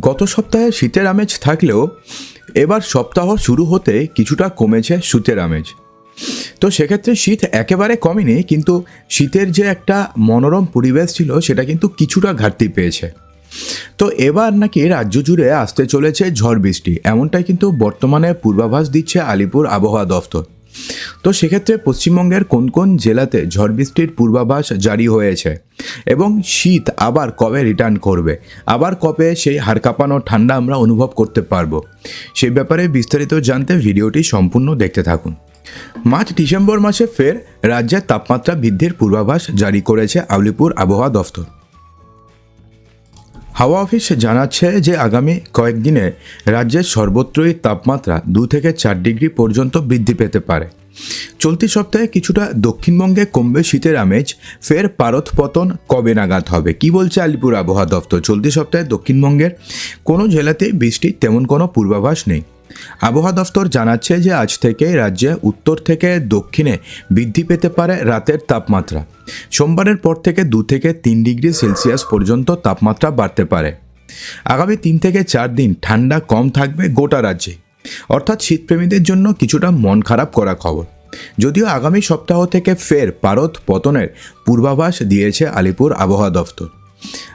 গত সপ্তাহে শীতের আমেজ থাকলেও এবার সপ্তাহ শুরু হতে কিছুটা কমেছে শীতের আমেজ। তো সেক্ষেত্রে শীত একেবারে কমেনি, কিন্তু শীতের যে একটা মনোরম পরিবেশ ছিল, সেটা কিন্তু কিছুটা ঘাটতি পেয়েছে। তো এবার নাকি রাজ্য জুড়ে আসতে চলেছে ঝড় বৃষ্টি, এমনটাই কিন্তু বর্তমানে পূর্বাভাস দিচ্ছে আলিপুর আবহাওয়া দফতর। তো সেক্ষেত্রে পশ্চিমবঙ্গের কোন কোন জেলাতে ঝড় বৃষ্টির পূর্বাভাস জারি হয়েছে? এবং শীত আবার কবে রিটার্ন করবে? আবার কবে সেই হাড় কাঁপানো ঠান্ডা আমরা অনুভব করতে পারব? সেই ব্যাপারে বিস্তারিত জানতে ভিডিওটি সম্পূর্ণ দেখতে থাকুন। মার্চ ডিসেম্বর মাসে ফের রাজ্যের তাপমাত্রা বৃদ্ধির পূর্বাভাস জারি করেছে আউলিপুর আবহাওয়া দফতর। হাওয়া অফিস জানাচ্ছে যে আগামী কয়েকদিনে রাজ্যের সর্বত্রই তাপমাত্রা দু থেকে চার ডিগ্রি পর্যন্ত বৃদ্ধি পেতে পারে। চলতি সপ্তাহে কিছুটা দক্ষিণবঙ্গে কমবে শীতের আমেজ, ফের পারত পতন কবে নাগাদ হবে? কি বলছে আলিপুর আবহাওয়া দফতর চলতি সপ্তাহে দক্ষিণবঙ্গের কোনো জেলাতেই বৃষ্টির তেমন কোনো পূর্বাভাস নেই। আবহাওয়া দফতর জানাচ্ছে যে আজ থেকে রাজ্যে উত্তর থেকে দক্ষিণে বৃদ্ধি পেতে পারে রাতের তাপমাত্রা। সোমবারের পর থেকে দু থেকে তিন ডিগ্রি সেলসিয়াস পর্যন্ত তাপমাত্রা বাড়তে পারে। আগামী তিন থেকে চার দিন ঠান্ডা কম থাকবে গোটা রাজ্যে। অর্থাৎ শীতপ্রেমীদের জন্য কিছুটা মন খারাপ করা খবর। যদিও আগামী সপ্তাহ থেকে ফের পারদ পতনের পূর্বাভাস দিয়েছে আলিপুর আবহাওয়া দফতর।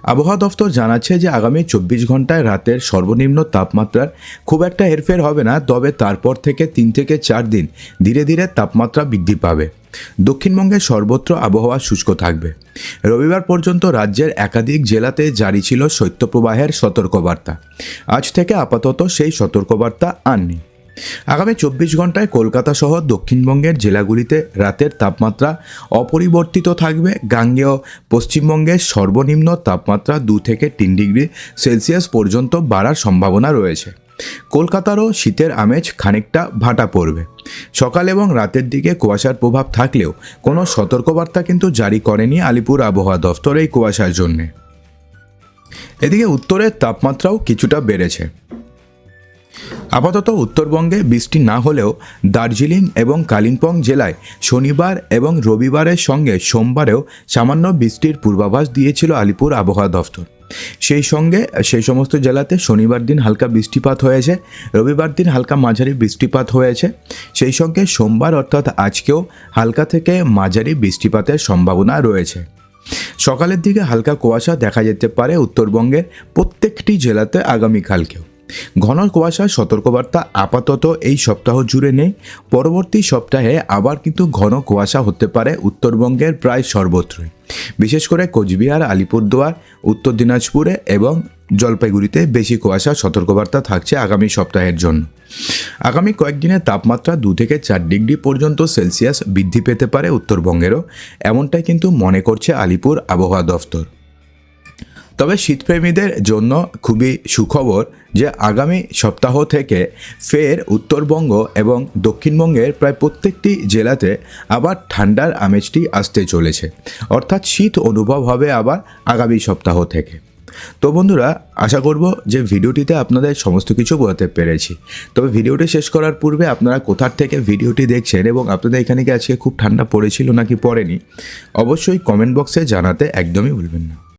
আবহাওয়া দফতর জানাচ্ছে যে আগামী চব্বিশ ঘন্টায় রাতের সর্বনিম্ন তাপমাত্রার খুব একটা হেরফের হবে না, তবে তারপর থেকে তিন থেকে চার দিন ধীরে ধীরে তাপমাত্রা বৃদ্ধি পাবে। দক্ষিণবঙ্গে সর্বত্র আবহাওয়া শুষ্ক থাকবে। রবিবার পর্যন্ত রাজ্যের একাধিক জেলাতে জারি ছিল শৈত্যপ্রবাহের সতর্কবার্তা। আজ থেকে আপাতত সেই সতর্কবার্তা আর নেই আগামী চব্বিশ ঘন্টায় কলকাতা সহ দক্ষিণবঙ্গের জেলাগুলিতে রাতের তাপমাত্রা অপরিবর্তিত থাকবে। গাঙ্গেয় পশ্চিমবঙ্গের সর্বনিম্ন তাপমাত্রা দু থেকে তিন ডিগ্রি সেলসিয়াস পর্যন্ত বাড়ার সম্ভাবনা রয়েছে। কলকাতারও শীতের আমেজ খানিকটা ভাটা পড়বে। সকাল এবং রাতের দিকে কুয়াশার প্রভাব থাকলেও কোনো সতর্কবার্তা কিন্তু জারি করেনি আলিপুর আবহাওয়া দফতর এই কুয়াশার জন্যে। এদিকে উত্তরের তাপমাত্রাও কিছুটা বেড়েছে। আপাতত উত্তরবঙ্গে বৃষ্টি না হলেও দার্জিলিং এবং কালিম্পং জেলায় শনিবার এবং রবিবারের সঙ্গে সোমবারেও সামান্য বৃষ্টির পূর্বাভাস দিয়েছিল আলিপুর আবহাওয়া দফতর। সেই সঙ্গে সেই সমস্ত জেলাতে শনিবার দিন হালকা বৃষ্টিপাত হয়েছে, রবিবার দিন হালকা মাঝারি বৃষ্টিপাত হয়েছে। সেই সঙ্গে সোমবার অর্থাৎ আজকেও হালকা থেকে মাঝারি বৃষ্টিপাতের সম্ভাবনা রয়েছে। সকালের দিকে হালকা কুয়াশা দেখা যেতে পারে উত্তরবঙ্গের প্রত্যেকটি জেলাতে আগামীকালকেও। ঘন কুয়াশার সতর্কবার্তা আপাতত এই সপ্তাহ জুড়ে নেই। পরবর্তী সপ্তাহে আবার কিন্তু ঘন কুয়াশা হতে পারে উত্তরবঙ্গের প্রায় সর্বত্রই। বিশেষ করে কোচবিহার, আলিপুরদুয়ার, উত্তর দিনাজপুরে এবং জলপাইগুড়িতে বেশি কুয়াশার সতর্কবার্তা থাকছে আগামী সপ্তাহের জন্য। আগামী কয়েকদিনের তাপমাত্রা দু থেকে চার ডিগ্রি পর্যন্ত সেলসিয়াস বৃদ্ধি পেতে পারে উত্তরবঙ্গেরও। এমনটাই কিন্তু মনে করছে আলিপুর আবহাওয়া দফতর। তবে শীতপ্রেমীদের জন্য খুবই সুখবর যে আগামী সপ্তাহ থেকে ফের উত্তরবঙ্গ এবং দক্ষিণবঙ্গের প্রায় প্রত্যেকটি জেলাতে আবার ঠান্ডার আমেজটি আসতে চলেছে। অর্থাৎ শীত অনুভব হবে আবার আগামী সপ্তাহ থেকে। তো বন্ধুরা, আশা করব যে ভিডিওটিতে আপনাদের সমস্ত কিছু বোঝাতে পেরেছি। তবে ভিডিওটি শেষ করার পূর্বে আপনারা কোথার থেকে ভিডিওটি দেখছেন এবং আপনাদের এখানে কি আজকে খুব ঠান্ডা পড়েছিল নাকি পড়েনি, অবশ্যই কমেন্ট বক্সে জানাতে একদমই ভুলবেন না।